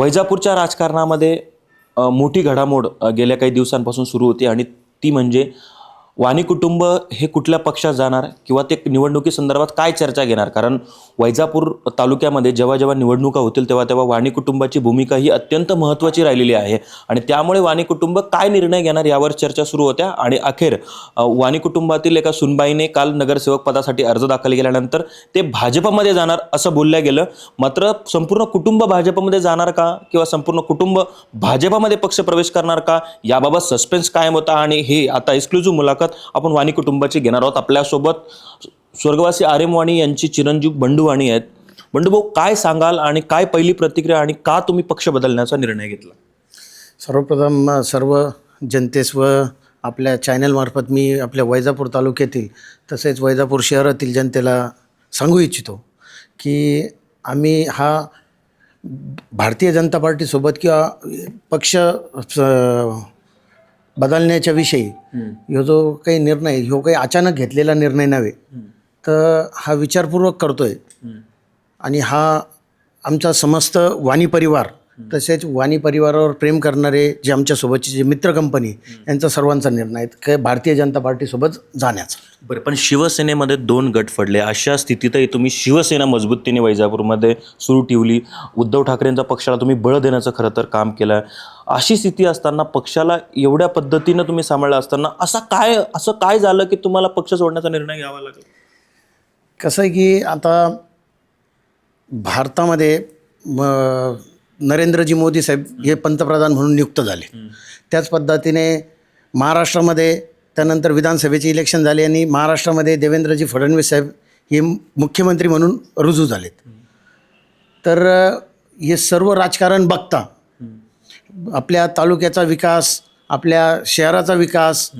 वैजापूरच्या राजकारणामध्ये मोठी घडामोड गेल्या काही दिवसांपासून सुरू होती आणि ती म्हणजे वाणी कुटुंब हे कुठल्या पक्षात जाणार किंवा ते निवडणुकीसंदर्भात काय चर्चा घेणार? कारण वैजापूर तालुक्यामध्ये जेव्हा जेव्हा निवडणुका होतील तेव्हा तेव्हा वाणी कुटुंबाची भूमिका ही अत्यंत महत्त्वाची राहिलेली आहे. आणि त्यामुळे वाणी कुटुंब काय निर्णय घेणार यावर चर्चा सुरू होत्या. आणि अखेर वाणी कुटुंबातील एका सुनबाईने काल नगरसेवक पदासाठी अर्ज दाखल केल्यानंतर ते भाजपमध्ये जाणार असं बोललं गेलं. मात्र संपूर्ण कुटुंब भाजपमध्ये जाणार का? किंवा संपूर्ण कुटुंब भाजपमध्ये पक्षप्रवेश करणार का? याबाबत सस्पेन्स कायम होता आणि हे आता एक्सक्लुझिव्ह मुलाखत आपण वाणी कुटुंबाची घेणार आहोत. आपल्यासोबत स्वर्गवासी आर एम वाणी यांची चिरंजीव बंडू वाणी आहेत. बंडू भाऊ काय सांगाल आणि काय पहिली प्रतिक्रिया आणि का तुम्ही पक्ष बदलण्याचा निर्णय घेतला? सर्वप्रथम सर्व जनतेस व आपल्या चॅनलमार्फत मी आपल्या वैजापूर तालुक्यातील तसेच वैजापूर शहरातील जनतेला सांगू इच्छितो की आम्ही हा भारतीय जनता पार्टीसोबत किंवा पक्ष बदलण्याच्या विषयी ह्यो जो काही निर्णय ह्यो काही अचानक घेतलेला निर्णय नव्हे तर हा विचारपूर्वक करतोय. आणि हा आमचा समस्त वाणी परिवार तसेच वाणी परिवारावर प्रेम करणारे जे आमच्यासोबतचे जे मित्र कंपनी यांचा सर्वांचा निर्णय आहे. की भारतीय जनता पार्टीसोबत जाण्याचा. बरं पण शिवसेनेमध्ये दोन गट फडले. अशा स्थितीतही तुम्ही शिवसेना मजबूतीने वैजापूरमध्ये सुरू ठेवली. उद्धव ठाकरेंच्या पक्षाला तुम्ही बळ देण्याचं खरं तर काम केलं अशी स्थिती असताना पक्षाला एवढ्या पद्धतीनं तुम्ही सांभाळलं असताना असा काय असं काय झालं की तुम्हाला पक्ष सोडण्याचा निर्णय घ्यावा लागला? कसं आहे की आता भारतामध्ये म, नरेंद्रजी मोदी साहेब हे पंतप्रधान म्हणून नियुक्त झाले. त्याच पद्धतीने महाराष्ट्रामध्ये त्यानंतर विधानसभेचे इलेक्शन झाले आणि महाराष्ट्रामध्ये देवेंद्रजी फडणवीस साहेब हे मुख्यमंत्री म्हणून रुजू झालेत. तर हे सर्व राजकारण बघता आपल्या तालुक्याचा विकास आपल्या शहराचा विकास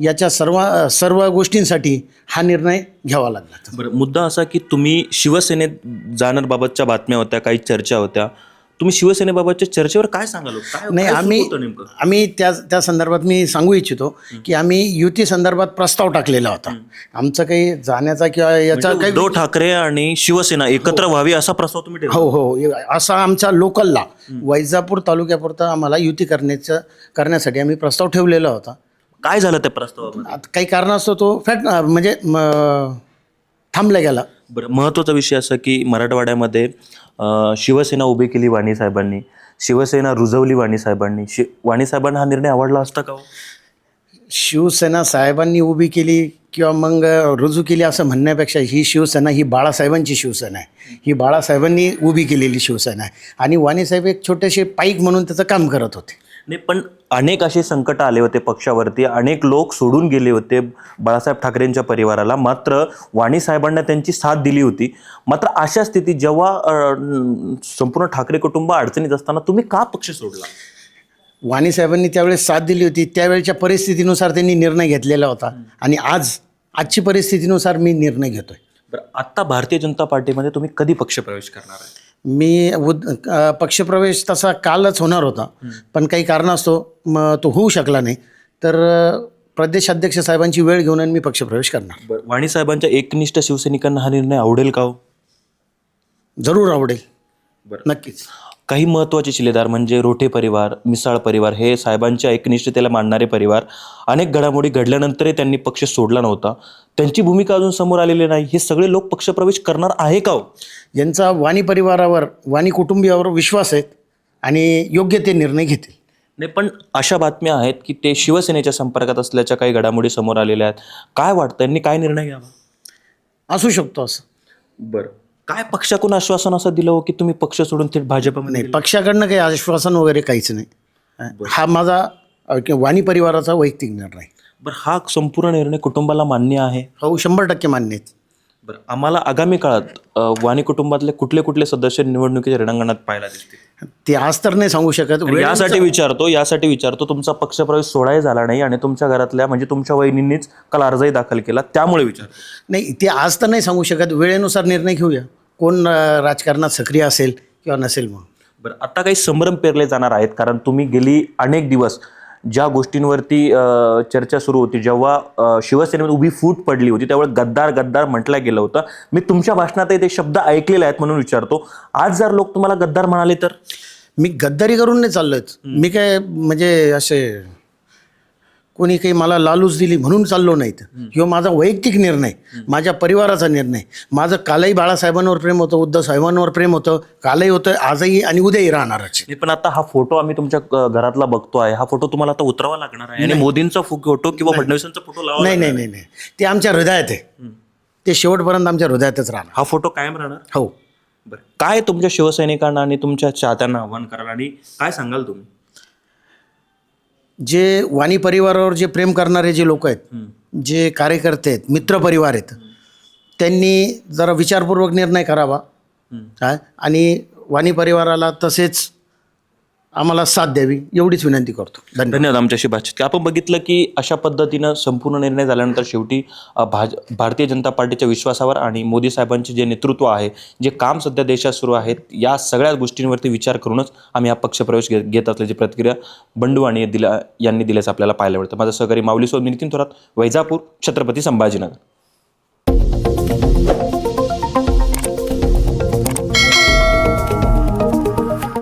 याच्या सर्व सर्व गोष्टींसाठी हा निर्णय घ्यावा लागला. बरं मुद्दा असा की तुम्ही शिवसेनेत जाण्याबाबतच्या बातम्या होत्या काही चर्चा होत्या. तुम्ही शिवसेनेबाबतच्या चर्चेवर काय सांगाल? हो? काय नाही आम्ही आम्ही त्या त्या संदर्भात मी सांगू इच्छितो की आम्ही युती संदर्भात प्रस्ताव टाकलेला होता. आमचं काही जाण्याचा किंवा याचा काही उद्धव ठाकरे आणि शिवसेना एकत्र व्हावी असा प्रस्ताव तुम्ही हो हो. असा आमच्या लोकलला वैजापूर तालुक्यापुरता आम्हाला युती करण्याचं करण्यासाठी आम्ही प्रस्ताव ठेवलेला होता. काय झालं त्या प्रस्तावामध्ये? आता काही कारणास्तव तो फॅट म्हणजे थांबला गेला. बरं महत्त्वाचा विषय असा की मराठवाड्यामध्ये शिवसेना उभी केली वाणीसाहेबांनी. शिवसेना रुजवली वाणीसाहेबांनी. शि वाणीसाहेबांना हा निर्णय आवडला असता का हो? शिवसेना साहेबांनी उभी केली किंवा मग रुजू केली असं म्हणण्यापेक्षा ही शिवसेना ही बाळासाहेबांची शिवसेना आहे. ही बाळासाहेबांनी उभी केलेली शिवसेना आहे. आणि वाणीसाहेब एक छोटेसे पाईक म्हणून त्याचं काम करत होते. नाही पण अनेक असे संकट आले होते पक्षावरती. अनेक लोक सोडून गेले होते बाळासाहेब ठाकरेंच्या परिवाराला. मात्र वाणी साहेबांना त्यांची साथ दिली होती. मात्र अशा स्थितीत जेव्हा संपूर्ण ठाकरे कुटुंब अडचणीत असताना तुम्ही का पक्ष सोडला? वाणीसाहेबांनी त्यावेळेस साथ दिली होती. त्यावेळच्या परिस्थितीनुसार त्यांनी निर्णय घेतलेला होता. आणि आज आजची परिस्थितीनुसार मी निर्णय घेतोय. बरं आत्ता भारतीय जनता पार्टीमध्ये तुम्ही कधी पक्ष प्रवेश करणार आहे? मी उद पक्षप्रवेश तसा कालच होणार होता. पण काही कारणास्तव म तो होऊ शकला नाही. तर प्रदेशाध्यक्ष साहेबांची वेळ घेऊन आणि मी पक्षप्रवेश करणार. बरं वाणी साहेबांच्या एकनिष्ठ शिवसैनिकांना हा निर्णय आवडेल का हो? जरूर आवडेल. बरं. नक्कीच. काही महत्त्वाचे शिलेदार म्हणजे रोठे परिवार मिसाळ परिवार हे साहेबांच्या एकनिष्ठतेला मानणारे परिवार. अनेक घडामोडी घडल्यानंतरही त्यांनी पक्ष सोडला नव्हता. त्यांची भूमिका अजून समोर आलेली नाही. हे सगळे लोक पक्षप्रवेश करणार आहे का हो? ज्यांचा वाणी परिवारावर वाणी कुटुंबियावर विश्वास आहे आणि योग्य ते निर्णय घेतील. नाही पण अशा बातम्या आहेत की ते शिवसेनेच्या संपर्कात असल्याच्या काही घडामोडी समोर आलेल्या आहेत. काय वाटतं? त्यांनी काय निर्णय घ्यावा? असू शकतो असं. बरं. काय पक्षाकडून आश्वासन असं दिलं हो की तुम्ही पक्ष सोडून थेट भाजपमध्ये नाही पक्षाकडनं काही आश्वासन वगैरे काहीच नाही. हा माझा अ, वाणी परिवाराचा वैयक्तिक निर्णय बरं हा संपूर्ण निर्णय कुटुंबाला मान्य आहे? हो शंभर टक्के मान्य आहेत. बरं आम्हाला आगामी काळात अ, वाणी कुटुंबातले कुठले कुठले सदस्य निवडणुकीच्या रिणांगणात पाहायला दिसतील? ते आज तर नाही सांगू शकत. यासाठी विचारतो यासाठी विचारतो तुमचा पक्षप्रवेश सोळाही झाला नाही आणि तुमच्या घरातल्या म्हणजे तुमच्या वहिनींनीच काल अर्जही दाखल केला त्यामुळे विचारतो. नाही ते आज तर नाही सांगू शकत. वेळेनुसार निर्णय घेऊया. कोण राजकारणात सक्रिय असेल किंवा नसेल म्हणून. बरं आता काही संभ्रम पेरले जाणार आहेत कारण तुम्ही गेली अनेक दिवस ज्या गोष्टींवरती चर्चा सुरू होती जेव्हा शिवसेनेमध्ये उभी फूट पडली होती त्यावेळी गद्दार गद्दार म्हटलं गेलं होतं. मी तुमच्या भाषणातही ते शब्द ऐकलेले आहेत म्हणून विचारतो. आज जर लोक तुम्हाला गद्दार म्हणाले तर? मी गद्दारी करून नाही चाललोय. मी काय म्हणजे असे कोणी काही मला लालूच दिली म्हणून चाललो नाहीत. किंवा माझा वैयक्तिक निर्णय. माझ्या परिवाराचा निर्णय. माझं कालही बाळासाहेबांवर प्रेम होतं उद्धव साहेबांवर प्रेम होतं कालही होतं आजही आणि उद्याही राहणारच पण आता हा फोटो आम्ही तुमच्या घरातला बघतोय हा फोटो तुम्हाला आता उतरावा लागणार आहे. आणि मोदींचा फोटो किंवा फडणवीसांचा फोटो नाही नाही नाही नाही. ते आमच्या हृदयात आहे. ते शेवटपर्यंत आमच्या हृदयातच राहणार. हा फोटो कायम राहणार? हो. बरं. काय तुमच्या शिवसैनिकांना आणि तुमच्या चाहत्यांना आव्हान कराल? आणि काय सांगाल तुम्ही? जे वाणी परिवारावर जे प्रेम करणारे जे लोक आहेत जे कार्यकर्ते आहेत मित्रपरिवार आहेत त्यांनी जरा विचारपूर्वक निर्णय करावा. काय आणि वाणी परिवाराला तसेच आम्हाला साथ द्यावी एवढीच विनंती करतो. धन्यवाद. धन्यवाद आमच्याशी बातचीत आपण बघितलं की अशा पद्धतीनं संपूर्ण निर्णय झाल्यानंतर शेवटी अ, भाज भारतीय जनता पार्टीच्या विश्वासावर आणि मोदी साहेबांचे जे नेतृत्व आहे जे काम सध्या देशात सुरू आहेत या सगळ्या गोष्टींवरती विचार करूनच आम्ही हा पक्षप्रवेश घे घेत असल्याची प्रतिक्रिया बंडू आणि दिला यांनी दिल्याचं आपल्याला पाहायला मिळतं. माझा सहकारी माऊली सोबत नितीन थोरात वैजापूर छत्रपती संभाजीनगर.